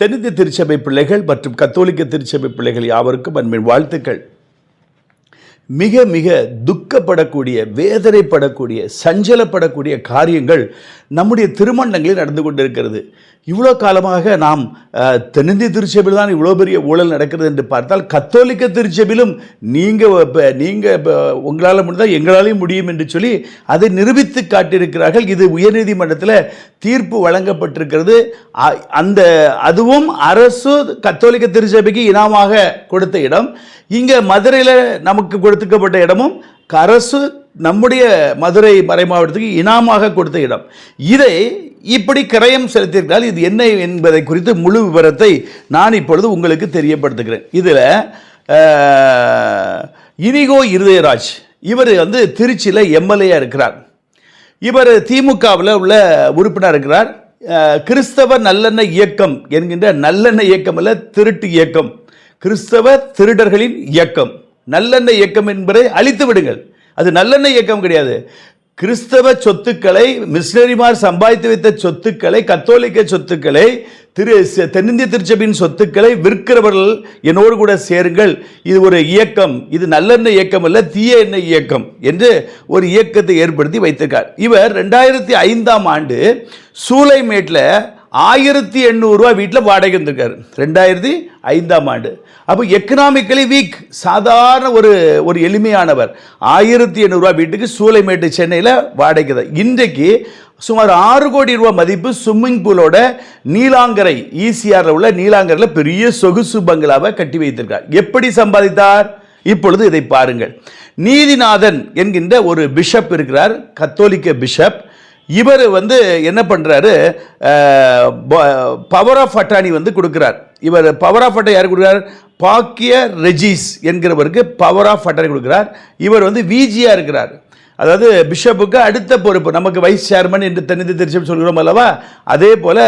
தென்னிந்திய திருச்சபை பிள்ளைகள் மற்றும் கத்தோலிக்க திருச்சபை பிள்ளைகள் யாவருக்கும் அன்பின் வாழ்த்துக்கள். மிக மிக துக்கப்படக்கூடிய வேதனைப்படக்கூடிய சஞ்சலப்படக்கூடிய காரியங்கள் நம்முடைய திருமணங்களில் நடந்து கொண்டிருக்கிறது. இவ்வளோ காலமாக நாம் தென்னிந்திய திருச்சபையில் தான் இவ்வளோ பெரிய ஊழல் நடக்கிறது என்று பார்த்தால் கத்தோலிக்க திருச்சபையிலும் நீங்கள் நீங்கள் உங்களால் முடிந்தால் எங்களாலையும் முடியும் என்று சொல்லி அதை நிரூபித்து காட்டியிருக்கிறார்கள். இது உயர்நீதிமன்றத்தில் தீர்ப்பு வழங்கப்பட்டிருக்கிறது. அ- அந்த அதுவும் அரசு கத்தோலிக்க திருச்சபைக்கு இனாமாக கொடுத்த இடம். இங்கே மதுரையில் நமக்கு கொடுத்துக்கப்பட்ட இடமும் அரசு நம்முடைய மதுரை மறை மாவட்டத்துக்கு இனாமாக கொடுத்த இடம். இதை இப்படி கிரயம் செலுத்தியிருக்கிறால் இது என்ன என்பதை குறித்து முழு விவரத்தை நான் இப்பொழுது உங்களுக்கு தெரியப்படுத்துகிறேன். இதில் இனிகோ இருதயராஜ் இவர் வந்து திருச்சியில் எம்எல்ஏயாக இருக்கிறார். இவர் திமுகவில் உள்ள உறுப்பினர் இருக்கிறார். கிறிஸ்தவ நல்லெண்ண இயக்கம் என்கின்ற நல்லெண்ண இயக்கம் அல்ல திருட்டு இயக்கம். கிறிஸ்தவ திருடர்களின் இயக்கம். நல்லெண்ண இயக்கம் என்பதை அழித்து விடுங்கள். அது நல்லெண்ண இயக்கம் கிடையாது. கிறிஸ்தவ சொத்துக்களை மிஷினரிமார் சம்பாதித்து வைத்த சொத்துக்களை கத்தோலிக்க சொத்துக்களை திரு தென்னிந்திய திருச்சபையின் சொத்துக்களை விற்கிறவர்கள் என்னோடு கூட சேருங்கள். இது ஒரு இயக்கம். இது நல்லெண்ணெய் இயக்கம் அல்ல தீய எண்ணெய் இயக்கம் என்று ஒரு இயக்கத்தை ஏற்படுத்தி வைத்திருக்கார். இவர் ரெண்டாயிரத்தி ஐந்தாம் ஆண்டு சூலைமேட்டில் ஆயிரத்தி எண்ணூறுரூவா வீட்டில் வாடகை இருந்திருக்காரு. ரெண்டாயிரத்தி ஐந்தாம் ஆண்டு. அப்போ எக்கனாமிக்கலி வீக் சாதாரண ஒரு ஒரு எளிமையானவர். ஆயிரத்தி எண்ணூறுரூவா வீட்டுக்கு சூளைமேட்டு சென்னையில் வாடகை தான். இன்றைக்கு சுமார் ஆறு கோடி ரூபா மதிப்பு ஸ்விம்மிங் பூலோட நீலாங்கரை ஈசிஆரில் உள்ள நீலாங்கரையில் பெரிய சொகுசு பங்களாவை கட்டி வைத்திருக்கார். எப்படி சம்பாதித்தார்? இப்பொழுது இதை பாருங்கள். நீதிநாதன் என்கின்ற ஒரு பிஷப் இருக்கிறார் கத்தோலிக்க பிஷப் இவர் வந்து என்ன பண்ணுறாரு பவர் ஆஃப் அட்டானி வந்து கொடுக்குறார். இவர் பவர் ஆஃப் அட்டை யார் கொடுக்குறார்? பாக்கிய ரெஜிஸ் என்கிறவருக்கு பவர் ஆஃப் அட்டனை கொடுக்குறார். இவர் வந்து விஜியாக இருக்கிறார். அதாவது பிஷப்புக்கு அடுத்த பொறுப்பு நமக்கு வைஸ் சேர்மன் என்று தென்னிந்திய திருச்சபை சொல்கிறோம் அல்லவா? அதே போல்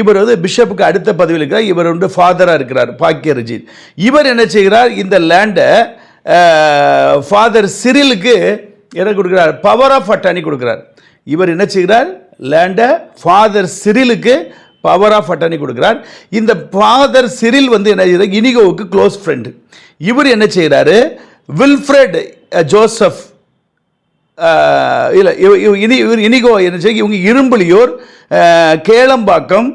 இவர் வந்து பிஷப்புக்கு அடுத்த பதவியில் இருக்கிறார். இவர் வந்து ஃபாதராக இருக்கிறார் பாக்கிய ரஜித் இவர் என்ன செய்கிறார்? இந்த லேண்டை ஃபாதர் சிரிலுக்கு என்ன கொடுக்குறார்? பவர் ஆஃப் அட்டானி கொடுக்குறார். இவர் என்ன செய்கிறார்? லேண்டை ஃபாதர் சிரிலுக்கு பவர் ஆஃப் அட்டர்னி கொடுக்குறார். இந்த ஃபாதர் சிரில் வந்து என்ன செய்கிறார்? இனிகோவுக்கு க்ளோஸ் ஃப்ரெண்டு இவர் என்ன செய்கிறாரு? வில்ஃப்ரெட் ஜோசப் இல்லை இனி இவர் இனிகோ என்ன செய்ய இவங்க Irumbuliyur Kelambakkam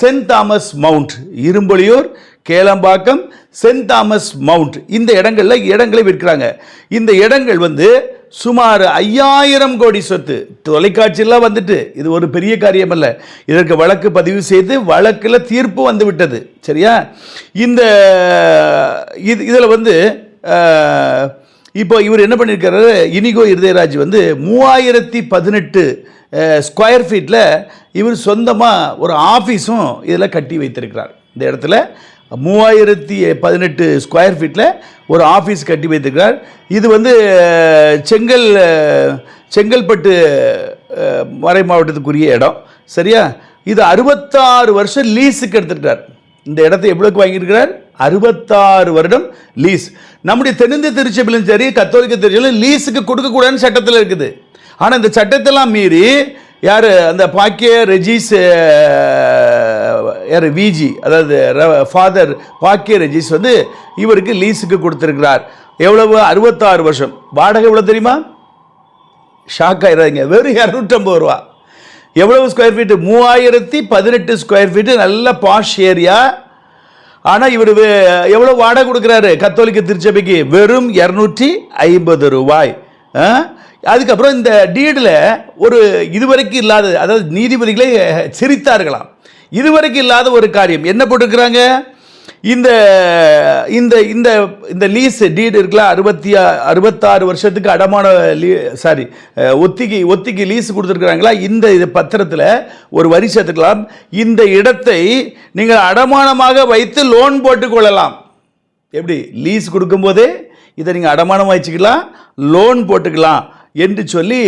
Saint Thomas Mount. Irumbuliyur Kelambakkam Saint Thomas Mount. இந்த இடங்களில் இடங்களை விற்கிறாங்க. இந்த இடங்கள் வந்து சுமார் ஐயாயிரம் கோடி சொத்து. தொலைக்காட்சியெல்லாம் வந்துட்டு இது ஒரு பெரிய காரியம் அல்ல இதற்கு வழக்கு பதிவு செய்து வழக்கில் தீர்ப்பு வந்து விட்டது. சரியா? இந்த இது இதில் வந்து இப்போ இவர் என்ன பண்ணியிருக்காரு இனிகோ இருதயராஜ் வந்து மூவாயிரத்தி பதினெட்டு ஸ்கொயர் ஃபீட்டில் இவர் சொந்தமாக ஒரு ஆஃபீஸும் இதில் கட்டி வைத்திருக்கிறார். இந்த இடத்துல மூவாயிரத்தி பதினெட்டு ஸ்கொயர் ஃபீட்டில் ஒரு ஆஃபீஸ் கட்டி வைத்திருக்கிறார். இது வந்து செங்கல் செங்கல்பட்டு மறை மாவட்டத்துக்குரிய இடம். சரியா? இது அறுபத்தாறு வருஷம் லீஸுக்கு எடுத்துருக்கார் இந்த இடத்தை எவ்வளோக்கு வாங்கியிருக்கிறார்? அறுபத்தாறு வருடம் லீஸ் நம்முடைய தென்னிந்திய திருச்சபையிலும் சரி கத்தோலிக்க திருச்சபையிலும் லீஸுக்கு கொடுக்கக்கூடாதுன்னு சட்டத்தில் இருக்குது. ஆனால் இந்த சட்டத்தெல்லாம் மீறி யார்? அந்த பாக்கிய ரெஜிஸ் யார்? விஜி அதாவது ஃபாதர் பாக்கிய ரஜீஸ் வந்து இவருக்கு லீஸுக்கு கொடுத்துருக்கிறார். எவ்வளவு? அறுபத்தாறு வருஷம். வாடகை எவ்வளோ தெரியுமா? ஷாக் ஆயிடாதீங்க வெறும் இரநூற்றம்பது ரூபா. எவ்வளவு ஸ்கொயர் ஃபீட்டு மூவாயிரத்தி பதினெட்டு ஸ்கொயர் ஃபீட்டு நல்ல பாஷ் ஏரியா ஆனால் இவர் எவ்வளோ வாடகை கொடுக்குறாரு? கத்தோலிக்க திருச்சபைக்கு வெறும் இரநூற்றி ஐம்பது ரூபாய். ஆ? அதுக்கப்புறம் இந்த டீடில் ஒரு இதுவரைக்கும் இல்லாத அதாவது நீதிபதிகளே சிரித்தார்களாம். இதுவரைக்கும் இல்லாத ஒரு காரியம். என்ன போட்டிருக்கிறாங்க? இந்த இந்த இந்த இந்த லீஸ் டீடு இருக்குல்ல அறுபத்தி அறுபத்தாறு வருஷத்துக்கு அடமான லீ சாரி ஒத்திக்கு ஒத்திக்கு லீஸ் கொடுத்துருக்குறாங்களா? இந்த இது பத்திரத்தில் ஒரு வரி சேர்த்துக்கலாம். இந்த இடத்தை நீங்கள் அடமானமாக வைத்து லோன் போட்டுக்கொள்ளலாம் எப்படி? லீஸ் கொடுக்கும்போதே இதை நீங்கள் அடமானம் வச்சுக்கலாம் லோன் போட்டுக்கலாம். என்று சொல்லி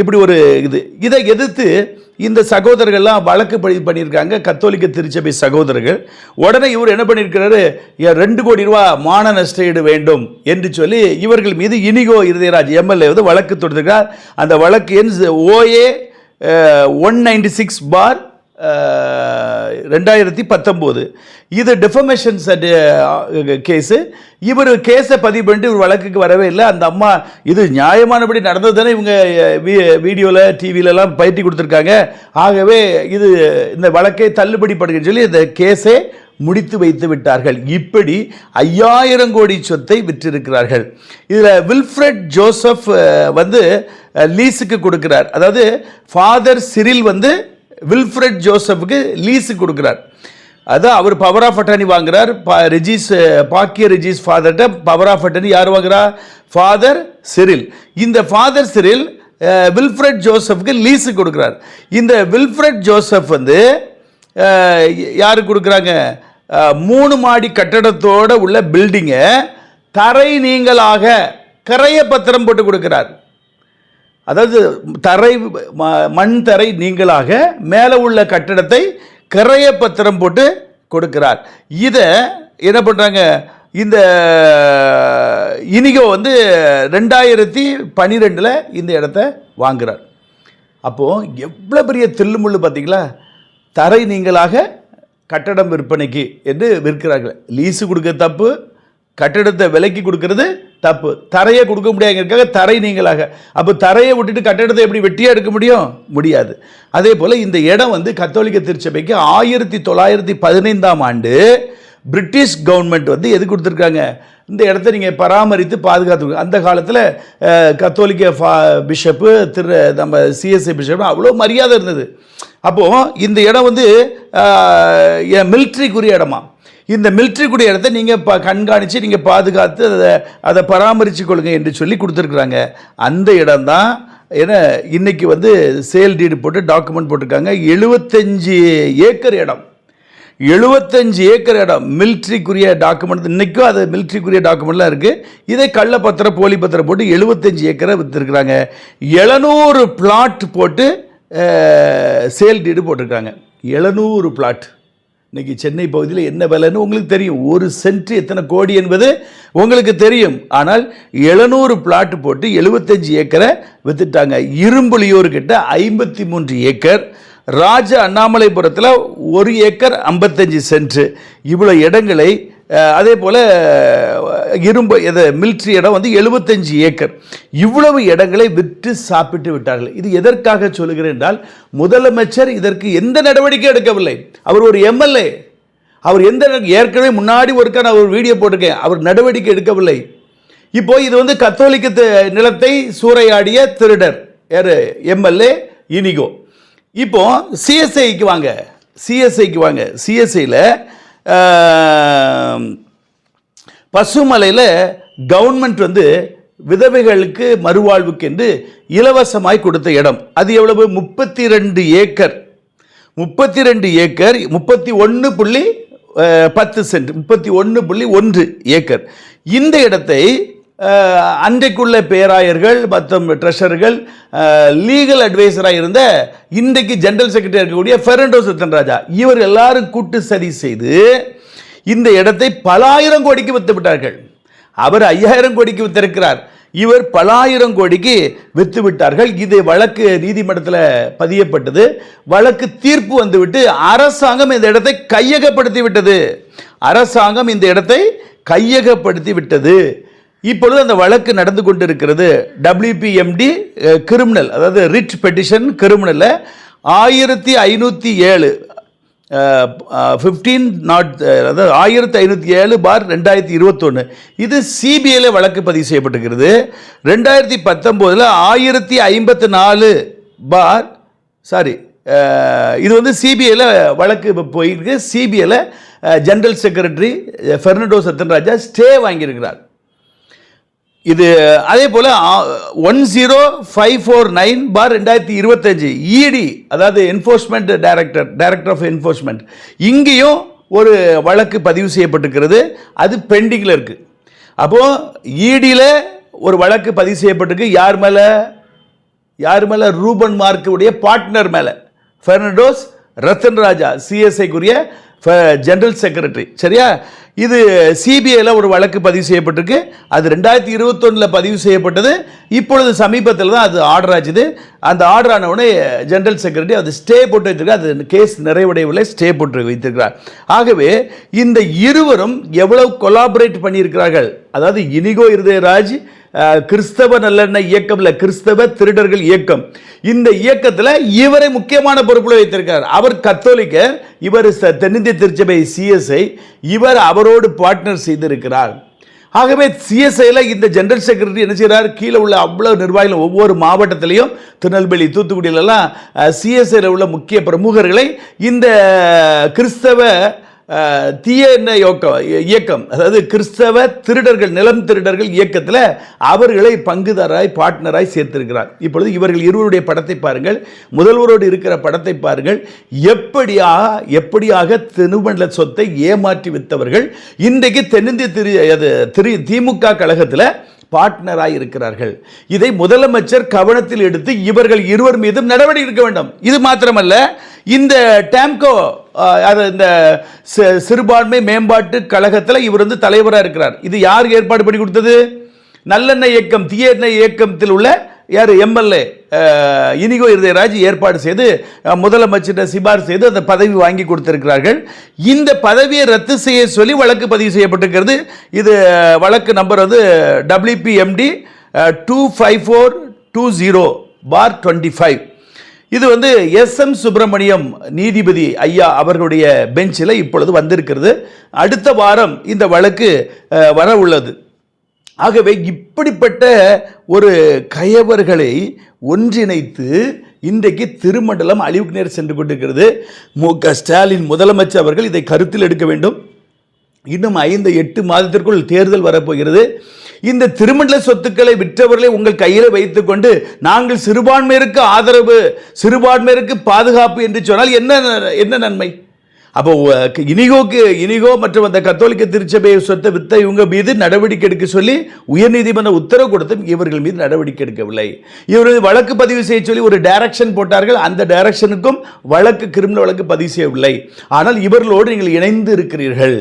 இப்படி ஒரு இது. இதை எதிர்த்து இந்த சகோதரர்கள்லாம் வழக்கு பதிவு பண்ணியிருக்காங்க. கத்தோலிக்க திருச்சபை சகோதரர்கள். உடனே இவர் என்ன பண்ணியிருக்கிறாரு? ரெண்டு கோடி ரூபா மான நஷ்டஈடு வேண்டும் என்று சொல்லி இவர்கள் மீது இனிகோ இருதயராஜ் எம்எல்ஏ வந்து வழக்கு தொடுத்திருக்கிறார். அந்த வழக்கு எண் OA one ninety six bar ரெண்டாயிரத்தி பத்தொம்போது. இது டிஃபமேஷன் கேஸு இவர் கேஸை பதிவு பண்ணிட்டு இவர் வழக்குக்கு வரவே இல்லை. அந்த அம்மா இது நியாயமானபடி நடந்தது தானே இவங்க வீடியோவில் டிவியிலலாம் பயிற்சி கொடுத்துருக்காங்க. ஆகவே இது இந்த வழக்கை தள்ளுபடி படுகிறன்னு சொல்லி இந்த கேஸே முடித்து வைத்து விட்டார்கள். இப்படி ஐயாயிரம் கோடி சொத்தை விற்றிருக்கிறார்கள். இதில் வில்ஃப்ரெட் ஜோசப் வந்து லீஸுக்கு கொடுக்கிறார். அதாவது ஃபாதர் சிரில் வந்து வில்ஃப்ரெட் ஜோசப்புக்கு லீஸு கொடுக்குறார். அதான் அவர் பவர் ஆஃப் அட்டர்னி வாங்குறார். பா ரெஜிஸ் பாக்கிய ரெஜிஸ் ஃபாதர்கிட்ட பவர் ஆஃப் அட்டர்னி யார் வாங்குறா? Father Cyril. இந்த ஃபாதர் சிரில் வில்ஃப்ரெட் ஜோசப்புக்கு லீஸு கொடுக்குறார். இந்த வில்ஃப்ரெட் ஜோசப் வந்து யார் கொடுக்குறாங்க? மூணு மாடி கட்டடத்தோட உள்ள பில்டிங்கை தரை நீங்களாக கரைய பத்திரம் போட்டு கொடுக்குறார். அதாவது தரை ம- மண் தரை நீங்களாக மேலே உள்ள கட்டடத்தை கிரைய பத்திரம் போட்டு கொடுக்கிறார். இதை என்ன பண்ணுறாங்க இந்த இனிகோ வந்து ரெண்டாயிரத்தி பன்னிரெண்டில் இந்த இடத்த வாங்குறார். அப்போது எவ்வளோ பெரிய தில்லுமுள்ளு பார்த்தீங்களா தரை நீங்களாக கட்டடம் விற்பனைக்கு என்று விற்கிறார்கள். லீஸு கொடுக்க தப்பு கட்டிடத்தை விலைக்கு கொடுக்கறது தப்பு. தரையை கொடுக்க முடியாதுங்கிறதுக்காக தரை நீங்களாக அப்போ தரையை விட்டுட்டு கட்டிடத்தை எப்படி வெட்டியாக எடுக்க முடியும்? முடியாது. அதே போல் இந்த இடம் வந்து கத்தோலிக்க திருச்சபைக்கு ஆயிரத்தி தொள்ளாயிரத்தி பதினைந்தாம் ஆண்டு பிரிட்டிஷ் கவர்மெண்ட் வந்து எது கொடுத்துருக்காங்க? இந்த இடத்த நீங்கள் பராமரித்து பாதுகாத்து அந்த காலத்தில் கத்தோலிக்க ஃபா பிஷப்பு திரு நம்ம சிஎஸ்ஐ பிஷப் அவ்வளோ மரியாதை இருந்தது. அப்போது இந்த இடம் வந்து மிலிட்ரிக்குரிய இடமா? இந்த மிலிட்ரிக்குரிய இடத்த நீங்கள் ப கண்காணித்து நீங்கள் பாதுகாத்து அதை அதை பராமரித்து கொள்ளுங்க என்று சொல்லி கொடுத்துருக்குறாங்க. அந்த இடம்தான் ஏன்னா இன்றைக்கி வந்து சேல் டீடு போட்டு டாக்குமெண்ட் போட்டிருக்காங்க. எழுபத்தஞ்சி ஏக்கர் இடம். எழுபத்தஞ்சு ஏக்கர் இடம் மிலிட்ரிக்குரிய டாக்குமெண்ட் இன்றைக்கும் அது மிலிட்ரிக்குரிய டாக்குமெண்ட்லாம் இருக்குது இதை கள்ள பத்திரம் போலி பத்திரம் போட்டு எழுபத்தஞ்சு ஏக்கரை விற்றுருக்குறாங்க எழுநூறு பிளாட் போட்டு சேல் டீடு போட்டிருக்காங்க எழுநூறு பிளாட் இன்னைக்கு சென்னை பகுதியில் என்ன விலைன்னு உங்களுக்கு தெரியும். ஒரு சென்ட் எத்தனை கோடி என்பது உங்களுக்கு தெரியும். ஆனால் எழுநூறு பிளாட் போட்டு எழுபத்தஞ்சு ஏக்கரை வித்துட்டாங்க. இரும்புலியோர்கிட்ட ஐம்பத்தி மூன்று ஏக்கர். ராஜ அண்ணாமலைபுரத்தில் ஒரு ஏக்கர் ஐம்பத்தஞ்சு சென்ட் இவ்வளோ இடங்களை அதே போல் இரும்பு இது மிலிட்ரி இடம் வந்து எழுபத்தஞ்சு ஏக்கர். இவ்வளவு இடங்களை விற்று சாப்பிட்டு விட்டார்கள். இது எதற்காக சொல்கிறேன் என்றால் முதலமைச்சர் இதற்கு எந்த நடவடிக்கை எடுக்கவில்லை. அவர் ஒரு எம்எல்ஏ அவர் எந்த ஏற்கனவே முன்னாடி ஒருக்கா நான் ஒரு வீடியோ போட்டிருக்கேன். அவர் நடவடிக்கை எடுக்கவில்லை. இப்போ இது வந்து கத்தோலிக்க நிலத்தை சூறையாடிய திருடர். யார்? எம்எல்ஏ இனிகோ இப்போ சிஎஸ்ஐக்கு வாங்க. சிஎஸ்ஐக்கு வாங்க. சிஎஸ்ஐயில் பசுமலையில் கவர்மெண்ட் வந்து விதவைகளுக்கு மறுவாழ்வுக்கு என்று இலவசமாய் கொடுத்த இடம். அது எவ்வளவு? முப்பத்தி ரெண்டு ஏக்கர். முப்பத்தி ரெண்டு ஏக்கர் முப்பத்தி ஒன்று புள்ளி பத்து சென்ட் முப்பத்தி ஒன்று புள்ளி ஒன்று ஏக்கர். இந்த இடத்தை அன்றைக்குள்ள பேராயர்கள் மற்றும் ட்ரெஷர்கள் லீகல் அட்வைசராக இருந்த இன்றைக்கு ஜெனரல் செக்ரட்டரி இருக்கக்கூடிய ஃபெர்னண்டோ சத்தன்ராஜா இவர் எல்லாரும் கூட்டு சதி செய்து இந்த இடத்தை பல ஆயிரம் கோடிக்கு வித்து விட்டார்கள். அவர் ஐயாயிரம் கோடிக்கு வித்திருக்கிறார். இவர் பலாயிரம் கோடிக்கு வித்து விட்டார்கள். இது வழக்கு நீதிமன்றத்தில் பதியப்பட்டது. வழக்கு தீர்ப்பு வந்துவிட்டு அரசாங்கம் இந்த இடத்தை கையகப்படுத்தி விட்டது. அரசாங்கம் இந்த இடத்தை கையகப்படுத்தி விட்டது. இப்பொழுது அந்த வழக்கு நடந்து கொண்டிருக்கிறது. டபிள்யூபிஎம்டி கிரிமினல் அதாவது ரிட் பெட்டிஷன் கிரிமினலில் ஆயிரத்தி ஐநூற்றி ஏழு ஃபிஃப்டீன் நாட் அதாவது ஆயிரத்தி ஐநூற்றி ஏழு பார் ரெண்டாயிரத்தி இருபத்தொன்று இது சிபிஐல வழக்கு பதிவு செய்யப்பட்டிருக்கிறது. ரெண்டாயிரத்தி பத்தொம்போதில் ஆயிரத்தி ஐம்பத்தி நாலு பார் சாரி இது வந்து சிபிஐல வழக்கு போயிருக்கு. சிபிஐல general secretary Fernando Sathyanraja stay வாங்கியிருக்கிறார். இது அதே போல் one zero five four nine bar ரெண்டாயிரத்தி இருபத்தஞ்சு இடி அதாவது enforcement director director of enforcement இங்கேயும் ஒரு வழக்கு பதிவு செய்யப்பட்டிருக்கிறது. அது பெண்டிங்கில் இருக்குது அப்போது இடியில் ஒரு வழக்கு பதிவு செய்யப்பட்டிருக்கு. யார் மேலே? யார் மேலே? ரூபன் மார்க்குடைய பார்ட்னர் மேலே. ஃபெர்னடோஸ் ரத்தன் ராஜா சிஎஸ்ஐக்குரிய ஜெனரல் செக்ரட்டரி சரியா? இது சிபிஐயில் ஒரு வழக்கு பதிவு செய்யப்பட்டிருக்கு. அது ரெண்டாயிரத்தி இருபத்தொன்னில் பதிவு செய்யப்பட்டது. இப்பொழுது சமீபத்தில் தான் அது ஆர்டர் ஆச்சுது. அந்த ஆர்டர் ஆன உடனே ஜெனரல் செக்ரட்டரி அது ஸ்டே போட்டு வைத்திருக்கார் அது கேஸ் நிறைவடையவில்லை ஸ்டே போட்டு வைத்திருக்கிறார். ஆகவே இந்த இருவரும் எவ்வளவு கொலாபரேட் பண்ணியிருக்கிறார்கள்? அதாவது இனிகோ இருதயராஜ் கிறிஸ்தவ நல்லெண்ண இயக்கம் இல்லை கிறிஸ்தவ திருடர்கள் இயக்கம். இந்த இயக்கத்தில் இவரை முக்கியமான பொறுப்பில் வைத்திருக்கார். அவர் கத்தோலிக்கர் இவர் தென்னிந்திய திருச்சபை சிஎஸ்ஐ இவர் அவரோடு பார்ட்னர் செய்திருக்கிறார். ஆகவே சிஎஸ்ஐயில் இந்த ஜென்ரல் செக்ரட்டரி என்ன செய்கிறார் கீழே உள்ள அவ்வளோ நிர்வாகிகள் ஒவ்வொரு மாவட்டத்திலையும் திருநெல்வேலி தூத்துக்குடியிலலாம் சிஎஸ்ஐயில் உள்ள முக்கிய பிரமுகர்களை இந்த கிறிஸ்தவ தீய எண்ண யோக்கம் இயக்கம். அதாவது கிறிஸ்தவ திருடர்கள் நிலம் திருடர்கள் இயக்கத்தில் அவர்களை பங்குதாராய் பார்ட்னராய் சேர்த்திருக்கிறார். இப்பொழுது இவர்கள் இருவருடைய படத்தை பாருங்கள். முதல்வரோடு இருக்கிற படத்தை பாருங்கள். எப்படியாக எப்படியாக திருமண்டல சொத்தை ஏமாற்றி வித்தவர்கள் இன்றைக்கு தென்னிந்திய திரு அது திரு திமுக கழகத்தில் பார்ட்னராய் இருக்கிறார்கள். இதை முதலமைச்சர் கவனத்தில் எடுத்து இவர்கள் இருவர் மீதும் நடவடிக்கை எடுக்க வேண்டும். இது மாத்திரமல்ல இந்த டேம்கோ அது இந்த சிறுபான்மை மேம்பாட்டு கழகத்தில் இவர் வந்து தலைவராக இருக்கிறார். இது யார் ஏற்பாடு பண்ணி கொடுத்தது? நல்லெண்ணெய் இயக்கம் தீய எண்ணெய் இயக்கத்தில் உள்ள யார்? எம்எல்ஏ இனிகோ இருதயராஜ் ஏற்பாடு செய்து முதலமைச்சர் சிபார் செய்து அந்த பதவி வாங்கி கொடுத்திருக்கிறார்கள். இந்த பதவியை ரத்து செய்ய சொல்லி வழக்கு பதிவு செய்யப்பட்டிருக்கிறது. இது வழக்கு நம்பர் வந்து WPMD two five four two zero bar twenty five. இது வந்து எஸ் எம் சுப்பிரமணியம் நீதிபதி ஐயா அவர்களுடைய பெஞ்சில் இப்பொழுது வந்திருக்கிறது. அடுத்த வாரம் இந்த வழக்கு வர உள்ளது. ஆகவே இப்படிப்பட்ட ஒரு கயவர்களை ஒன்றிணைத்து இன்றைக்கு திருமண்டலம் அழிவுக்கு நேர் சென்று கொண்டிருக்கிறது. மு க ஸ்டாலின் முதலமைச்சர் அவர்கள் இதை கருத்தில் எடுக்க வேண்டும். இன்னும் ஐந்து எட்டு மாதத்திற்குள் தேர்தல் வரப்போகிறது. இந்த திருமண்டல சொத்துக்களை விற்றவர்களை உங்கள் கையில் வைத்துக்கொண்டு நாங்கள் சிறுபான்மையருக்கு ஆதரவு சிறுபான்மையருக்கு பாதுகாப்பு என்று சொன்னால் என்ன என்ன நன்மை? அப்போ இனிகோக்கு இனிகோ மற்றும் அந்த கத்தோலிக்க திருச்சபை சொத்தை வித்த இவங்க மீது நடவடிக்கை எடுக்க சொல்லி உயர்நீதிமன்ற உத்தரவு கொடுத்தும் இவர்கள் மீது நடவடிக்கை எடுக்கவில்லை. இவர்கள் வழக்கு பதிவு செய்ய சொல்லி ஒரு டைரக்ஷன் போட்டார்கள். அந்த டைரக்ஷனுக்கும் வழக்கு கிரிமினல் வழக்கு பதிவு செய்யவில்லை. ஆனால் இவர்களோடு நீங்கள் இணைந்து இருக்கிறீர்கள்.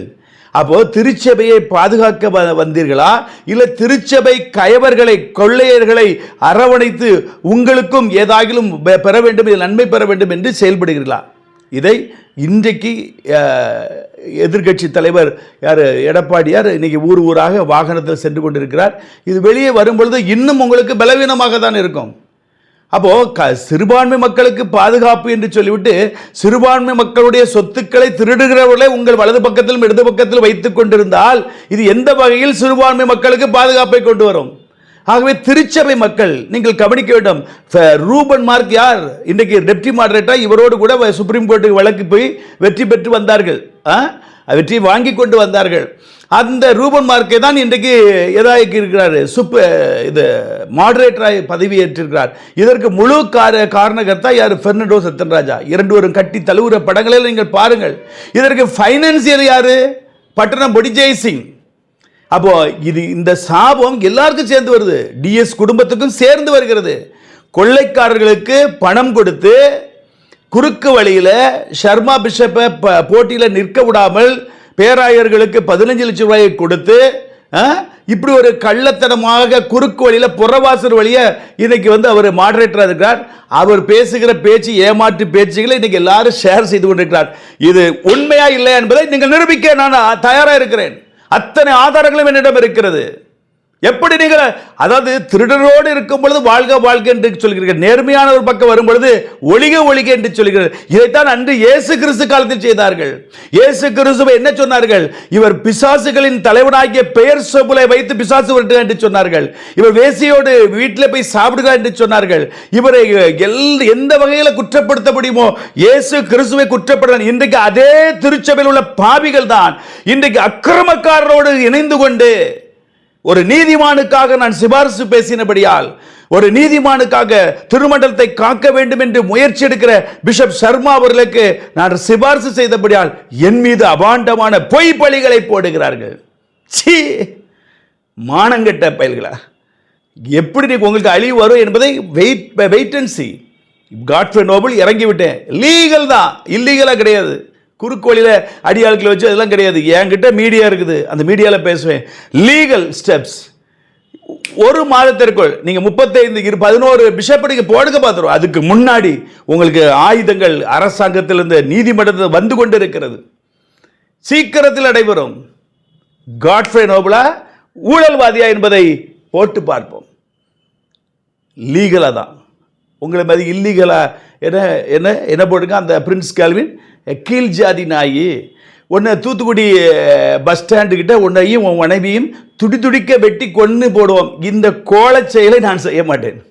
அப்போ திருச்சபையை பாதுகாக்க வ- வந்தீர்களா? இல்ல திருச்சபை கயவர்களை கொள்ளையர்களை அரவணைத்து உங்களுக்கும் ஏதாகிலும் பெற வேண்டும் நன்மை பெற வேண்டும் என்று செயல்படுகிறீர்களா? இதை இன்றைக்கு எதிர்கட்சி தலைவர் யார்? எடப்பாடியார் இன்னைக்கு ஊர் ஊராக வாகனத்தில் சென்று கொண்டிருக்கிறார். இது வெளியே வரும்பொழுது இன்னும் உங்களுக்கு பலவீனமாக தான் இருக்கும். அப்போது க சிறுபான்மை மக்களுக்கு பாதுகாப்பு என்று சொல்லிவிட்டு சிறுபான்மை மக்களுடைய சொத்துக்களை திருடுகிறவர்களை உங்கள் வலது பக்கத்திலும் இடது பக்கத்திலும் வைத்து கொண்டிருந்தால் இது எந்த வகையில் சிறுபான்மை மக்களுக்கு பாதுகாப்பை கொண்டு வரும்? ஆகவே திருச்சபை மக்கள் நீங்கள் கவனிக்க வேண்டும். ரூபன் மார்க் யார்? இன்றைக்கு டெப்டி மாடரேட்டா இவரோடு கூட சுப்ரீம் கோர்ட்டுக்கு வழக்கு போய் வெற்றி பெற்று வந்தார்கள். ஆ? வெற்றி வாங்கி கொண்டு வந்தார்கள். அந்த ரூபன் மார்க்கை தான் இன்றைக்கு எதாக்கி இருக்கிறார் சுப்ப இது மாடரேட்டராக பதவியேற்றிருக்கிறார். இதற்கு முழு கார காரணகர்த்தா யார்? பெர்னடோ சத்தன்ராஜா இரண்டு வரும் கட்டி தழுவுற படங்களில் நீங்கள் பாருங்கள். இதற்கு ஃபைனான்சியர் யார்? பட்டணம் பொடிஜெய் சிங் அப்போ இது இந்த சாபம் எல்லாருக்கும் சேர்ந்து வருது. டிஎஸ் குடும்பத்துக்கும் சேர்ந்து வருகிறது. கொள்ளைக்காரர்களுக்கு பணம் கொடுத்து குறுக்கு வழியில் ஷர்மா பிஷப்பை போட்டியில் நிற்க விடாமல் பேராயர்களுக்கு பதினஞ்சு லட்சம் ரூபாயை கொடுத்து ஆ, இப்படி ஒரு கள்ளத்தனமாக குறுக்கு வழியில் புறவாசல் வழியை இன்னைக்கு வந்து அவர் மாடரேட்டராக இருக்கிறார். அவர் பேசுகிற பேச்சு ஏமாற்று பேச்சுகளை இன்னைக்கு எல்லாரும் ஷேர் செய்து கொண்டிருக்கிறார். இது உண்மையா இல்லையா என்பதை நீங்கள் நிரூபிக்க நான் தயாராக இருக்கிறேன். அத்தனை ஆதாரங்களும் என்னிடம் இருக்கிறது. எப்படி நீங்கள் அதாவது திருடரோடு இருக்கும் பொழுது வாழ்க வாழ்க என்று சொல்கிறீர்கள். நேர்மையான ஒரு பக்கம் வரும் பொழுது ஒளிக ஒளிக என்று சொல்கிறீர்கள். இதைத்தான் அன்று இயேசு கிறிஸ்து காலத்தில் செய்தார்கள். இயேசு கிறிஸ்துவை என்ன சொன்னார்கள்? இவர் பிசாசுகளின் தலைவனாகிய பெயர் சொபுலை வைத்து பிசாசு வருகிறார் என்று சொன்னார்கள். இவர் வேசியோடு வீட்டில் போய் சாப்பிடுகிறார் என்று சொன்னார்கள். இவரை எல் எந்த வகையில் குற்றப்படுத்த முடியுமோ இயேசு கிறிஸ்துவை குற்றப்படுறார் இன்றைக்கு அதே திருச்சபையில் உள்ள பாவிகள் தான் இன்றைக்கு அக்கிரமக்காரரோடு இணைந்து கொண்டு ஒரு நீதிமானுக்காக நான் சிபாரிசு பேசினபடியால் ஒரு நீதிமானுக்காக திருமண்டலத்தை காக்க வேண்டும் என்று முயற்சி எடுக்கிற பிஷப் சர்மா அவர்களுக்கு நான் சிபாரிசு செய்தபடியால் என் மீது அபாண்டமான பொய் பழிகளை போடுகிறார்கள். சீ! மானங்கெட்ட பயல்களா? எப்படி நீ உங்களுக்கு அழிவு வரும் என்பதை wait wait and see God Nobel இறங்கிவிட்டேன். லீகல் தான். இல்லீகலாக கிடையாது. குறுக்கோளியில் அடியாளுக்களை வச்சு அதெல்லாம் கிடையாது. என்கிட்ட மீடியா இருக்குது. அந்த மீடியாவில் பேசுவேன். லீகல் ஸ்டெப்ஸ் ஒரு மாதத்திற்குள் நீங்கள் முப்பத்தைந்து இரு பதினோரு பிஷப் நீங்கள் போடுங்க பார்த்துருவோம் அதுக்கு முன்னாடி உங்களுக்கு ஆயுதங்கள் அரசாங்கத்திலிருந்து நீதிமன்றத்தில் வந்து கொண்டு இருக்கிறது சீக்கிரத்தில் நடைபெறும். காட்ஃப்ரே நோபலா ஊழல்வாதியா என்பதை போட்டு பார்ப்போம். லீகலாக தான். உங்களை மாதிரி இல்லீகலாக என்ன என்ன என்ன போட்டுங்க அந்த பிரின்ஸ் கேல்வின் கீழ் ஜாதி நாயி உன்னை தூத்துக்குடி பஸ் ஸ்டாண்டுக்கிட்ட உன்னையும் உன் மனைவியும் துடி துடிக்க வெட்டி கொன்று போடுவோம். இந்த கோலச் செயலை நான் செய்ய மாட்டேன்.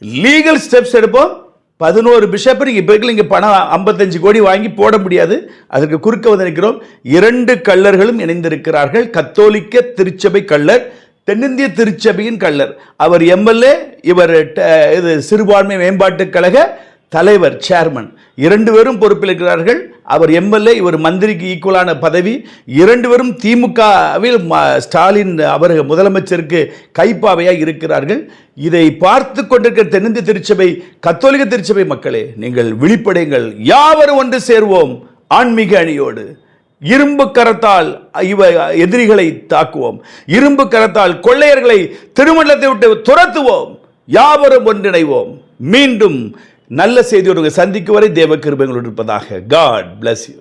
லீகல் ஸ்டெப்ஸ் எடுப்போம். பதினோரு பிஷப் நீங்கள் இப்போ இங்கே பணம் ஐம்பத்தஞ்சு கோடி வாங்கி போட முடியாது. அதற்கு குறுக்க வந்து நிற்கிறோம். இரண்டு கள்ளர்களும் இணைந்திருக்கிறார்கள். கத்தோலிக்க திருச்சபை கள்ளர் தென்னிந்திய திருச்சபையின் கள்ளர். அவர் எம்எல்ஏ இவர் ட- இது சிறுபான்மை மேம்பாட்டுக் கழக தலைவர் சேர்மன் இரண்டு பேரும் பொறுப்பில் இருக்கிறார்கள் அவர் எம்எல்ஏ இவர் மந்திரிக்கு ஈக்குவலான பதவி. இரண்டு பேரும் திமுகவில் ம- ஸ்டாலின் அவர் முதலமைச்சருக்கு கைப்பாவையாக இருக்கிறார்கள். இதை பார்த்து கொண்டிருக்கிற தென்னிந்திய திருச்சபை கத்தோலிக்க திருச்சபை மக்களே நீங்கள் விழிப்படைங்கள் யாவரும் ஒன்று சேர்வோம்? ஆன்மீக அணியோடு. இரும்பு கரத்தால் இவ எதிரிகளை தாக்குவோம். இரும்பு கரத்தால் கொள்ளையர்களை திருமணத்தை விட்டு துரத்துவோம். யாவரும் ஒன்றிணைவோம். மீண்டும் நல்ல செய்தியோடு சந்திக்கும் வரை தேவ கிருபைகளோடு இருப்பதாக காட் பிளஸ் யூ